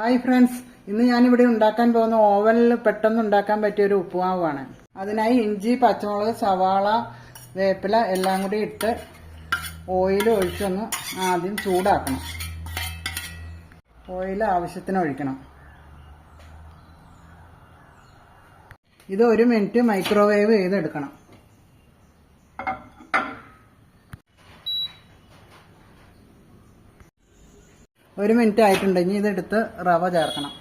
Hi friends ഇന്ന് ഞാനിവിടെ ഉണ്ടാക്കാൻ പോകുന്ന ഓവനിൽ പെട്ടെന്ന് ഉണ്ടാക്കാൻ പറ്റിയ ഒരു ഉപ്പുമാവാണ്. അതിനായി ഇഞ്ചി പച്ചമുളക് സവാള വേപ്പില എല്ലാം കൂടി ഇട്ട് ഓയിൽ ഒഴിച്ചൊന്ന് ആദ്യം ചൂടാക്കണം. ഓയിൽ ആവശ്യത്തിന് ഒഴിക്കണം. ഇത് ഒരു മിനിറ്റ് മൈക്രോവേവ് ചെയ്തെടുക്കണം. ഒരു മിനിറ്റ് ആയിട്ടുണ്ടെങ്കിൽ ഇതെടുത്ത് റവ ചേർക്കണം.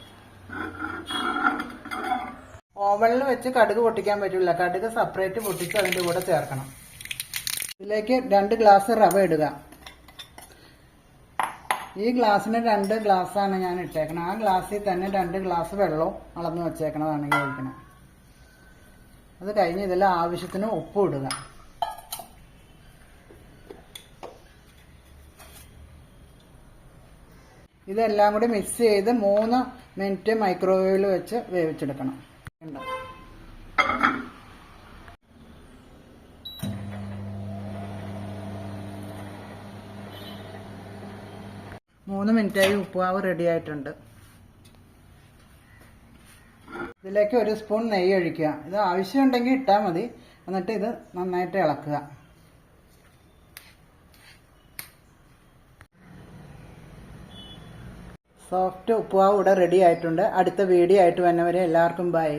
ഓവനിൽ വെച്ച് കടുക് പൊട്ടിക്കാൻ പറ്റില്ല കടുക് സെപ്പറേറ്റ് പൊട്ടിച്ച് അതിന്റെ കൂടെ ചേർക്കണം. ഇതിലേക്ക് രണ്ട് ഗ്ലാസ് റവ ഇടുക. ഈ ഗ്ലാസ്സിന് രണ്ട് ഗ്ലാസ്സാണ് ഞാൻ ഇട്ടേക്കണം. ആ ഗ്ലാസ്സിൽ തന്നെ രണ്ട് ഗ്ലാസ് വെള്ളവും അളന്ന് വെച്ചേക്കണതാണ് ഈ ഒഴിക്കണം. അത് കഴിഞ്ഞ് ഇതെല്ലാം ആവശ്യത്തിന് ഉപ്പ് ഇടുക. ഇതെല്ലാം കൂടി മിക്സ് ചെയ്ത് മൂന്ന് മിനിറ്റ് മൈക്രോവേവിൽ വെച്ച് വേവിച്ചെടുക്കണം. മൂന്ന് മിനിറ്റായി ഉപ്പുമാവ് റെഡി ആയിട്ടുണ്ട്. ഇതിലേക്ക് ഒരു സ്പൂൺ നെയ്യ് ഒഴിക്കുക. ഇത് ആവശ്യമുണ്ടെങ്കിൽ ഇട്ടാൽ മതി. എന്നിട്ട് ഇത് നന്നായിട്ട് ഇളക്കുക. സോഫ്റ്റ് ഉപ്പുമാവ് ഇവിടെ റെഡി ആയിട്ടുണ്ട്. അടുത്ത വീഡിയോ ആയിട്ട് വന്നവരെ എല്ലാവർക്കും ബൈ